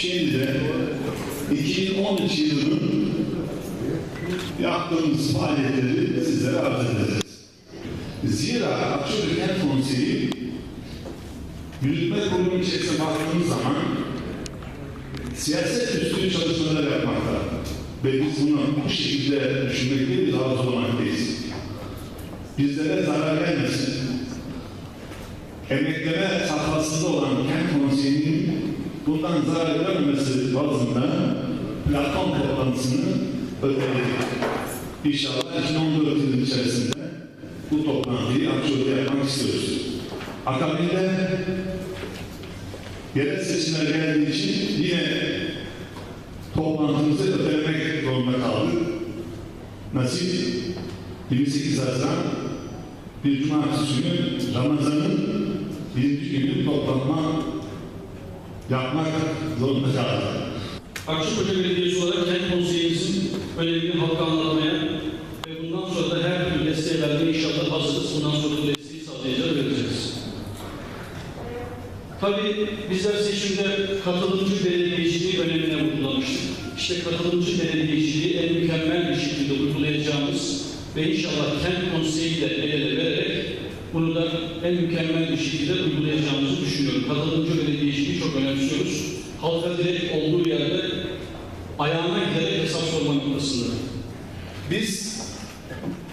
Şimdi de 2013 yılının yaptığımız faaliyetleri sizlere arz edeceğiz. Zira Akçalı Kent Konseyi yürütme kurulu içerisine baktığımız zaman siyaset üstü çalışmalar yapmakta. Ve biz bunu bu şekilde düşünmekte biz arzu olmaktayız. Bizlere zarar gelmesin. Emekleme safhasında olan kent konseyinin bundan zarar görmemesi bazında platform toplantısını ödeledik. İnşallah 2014 yılının içerisinde bu toplantıyı Akçalı'da yapmak istiyoruz. Akabinde yerel seçimler geldiği için yine toplantımızı ötelemek zorunda kaldık. Nasip 28 Haziran bir cumartesi günü Ramazan'ın birinci günü toplanma yapmak zorunda kaldık. Akçakoca Belediyesi olarak kent konseyimizin önemini halka anlatmaya ve bundan sonra da her türlü desteği vermeye inşallah hazırız. Bundan sonra da desteği sağlayacağız, vereceğiz. Tabii bizler seçimde katılımcı belediyeciliği önemine vurgulamıştık. İşte katılımcı belediyeciliği en mükemmel bir şekilde uygulayacağımız ve inşallah kent konseyiyle el ele vererek bunu da en mükemmel bir şekilde uygulayacağımızı düşünüyorum. Katılımcı belediyeciliği çok önemsiyoruz. Halka direkt olduğu yerde ayağına giderek hesap sorma noktasında. Biz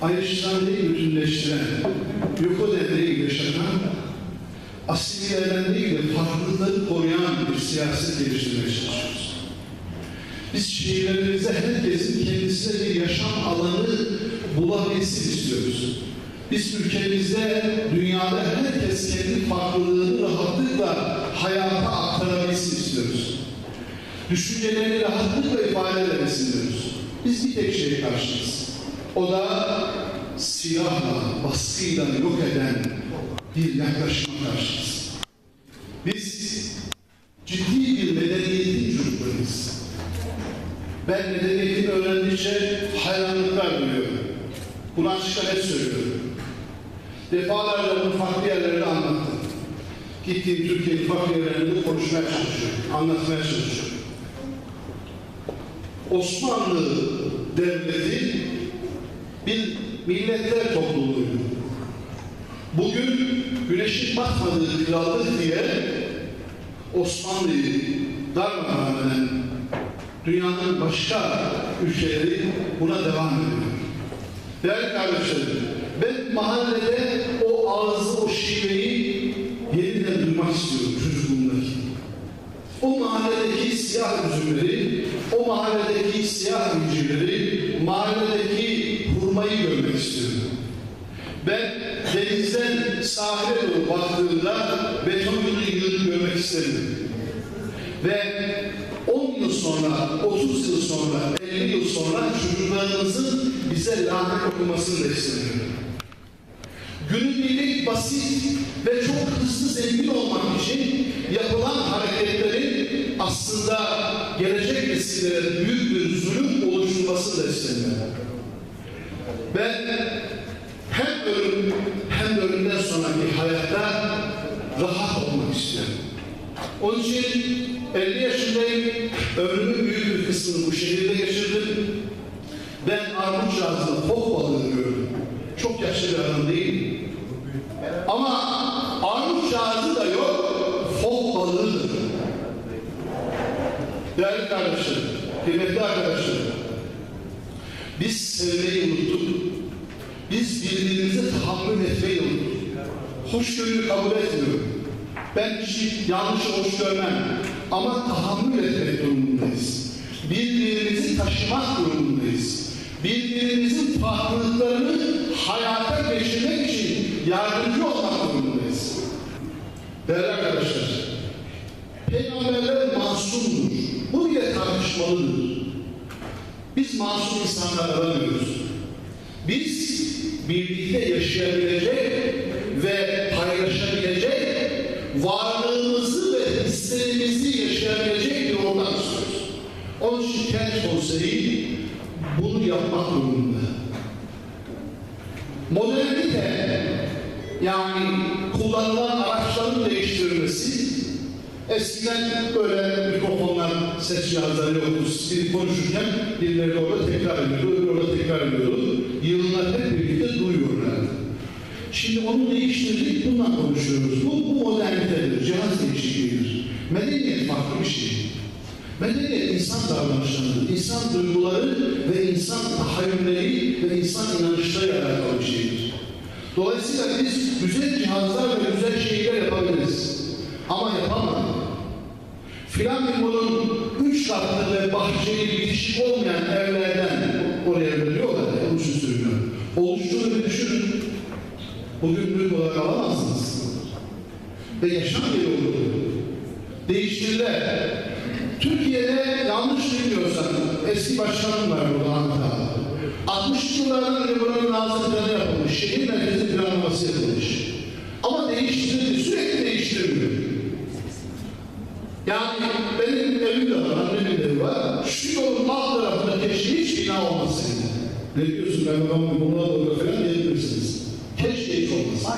ayrıştırmayı bütünleştiren, yok devreyi yaşatan, asimilerden değil de farklılıkları koruyan bir siyaset geliştirmeye çalışıyoruz. Biz şehirlerimizde herkesin kendisine bir yaşam alanı bulabilsin istiyoruz. Biz ülkemizde, dünyada herkes kendi farklılığını rahatlıkla hayata aktarabilsin istiyoruz. Düşüncelerini rahatlıkla ifade edebilsin diyoruz. Biz bir tek şeye karşıyız. O da silahla, baskıyla yok eden bir yaklaşıma karşıyız. Biz ciddi bir medeniyetin çocuklarıyız. Ben medeniyetini öğrendikçe hayranlıklar duyuyorum. Bunu açıkça net söylüyorum. Defalarca bunu farklı yerlerde anlattım. Gittiğim Türkiye'nin farklı yerlerinde konuşmaya çalışıyorum, anlatmaya çalışıyorum. Osmanlı Devleti bir milletler topluluğuydu. Bugün güneşin batmadığı krallık diye Osmanlı'yı darmadağın eden dünyanın başka ülkeleri buna devam ediyor. Değerli kardeşlerim, ben mahallede o ağzı, o şiveyi yeniden duymak istiyorum çocukluğumdaki. O mahalledeki siyah üzümleri, o mahalledeki siyah incirleri, mahalledeki hurmayı görmek istiyorum. Ben denizden sahile doğru baktığımda betonlu yığını görmek isterim. Ve 10 yıl sonra, 30 yıl sonra, 50 yıl sonra çocuklarımızın bize lanet okumasını da istemiyorum. Günübirlik basit ve çok hızlı zengin olmak için yapılan hareketlerin aslında gelecek nesillere büyük bir zulüm oluşturmasını da istemiyorum. Ben hem ölüm hem de ölümden sonraki hayatta rahat olmak istiyorum. Onun için 50 yaşındayım, ömrümün büyük bir kısmını bu şehirde geçirdim. Ben armut ağzında fok balığı gördüm. Çok yaşlı bir adam değil. Ama armut ağzı da yok, fok balığıdır. Değerli kardeşlerim, kıymetli arkadaşlarım, biz sevmeyi unuttuk. Biz birbirimize tahammül etmeyi unuttuk. Hoşgörüyü kabul etmiyorum. Ben kişi yanlışı hoş görmem. Ama tahammül etmek durumundayız. Birbirimizi taşımak durumundayız. Birbirimizin farklılıklarını hayata geçirmek için yardımcı olmak durumundayız. Değerli arkadaşlar, peygamberler masumdur. Bu bile tartışmalıdır. Biz masum insanlar aramıyoruz. Biz birlikte yaşayabilecek ve paylaşabilecek, varlığımızı ve hislerimizi yaşayabilecek bir ortam istiyoruz. Onun için kent konseyi bunu yapmak durumunda. Yani kullanılan araçların değiştirilmesi Eskiden böyle mikrofonlar, ses cihazları yoktu. Biri konuşurken birileri orada tekrar ediyordu, öbürü orada tekrar ediyordu. Yıllar hep birlikte duyuyorlardı. Şimdi onu değiştirdik, bundan konuşuyoruz. Bu, bu modernitedir, cihaz değişikliğidir. Medeniyet farklı bir şey. Medeniyet insan davranışlarıdır, insan duyguları ve insan tahayyülleri ve insan inanışları alakalı bir şeydir. Dolayısıyla biz güzel cihazlar ve güzel şeyler yapabiliriz. Ama yapamadık. Flamingo'nun üç katlı ve bahçeli bitişik olmayan evlerden oraya veriyorlar ya, için söylüyorum. Oluştuğunu bir düşünün. Bugün büyük olarak alamazsınız. Ve yaşam yeri oldu. Değiştirdiler. Türkiye'de yanlış bilmiyorsam eski başkanım var burada Ankara'da. 60 yıllardan önce buranın nazım planı yapılmış. Şehir merkezi planlaması yapılmış. Ama değiştirildi. Sürekli değiştiriliyor. Yani benim evim de var, annemin evi var. Şu yolun alt tarafında keşke hiç bina olmasaydı. Ne diyorsun ben babamın buna doğru falan diyebilirsiniz. Keşke hiç olmasaydı.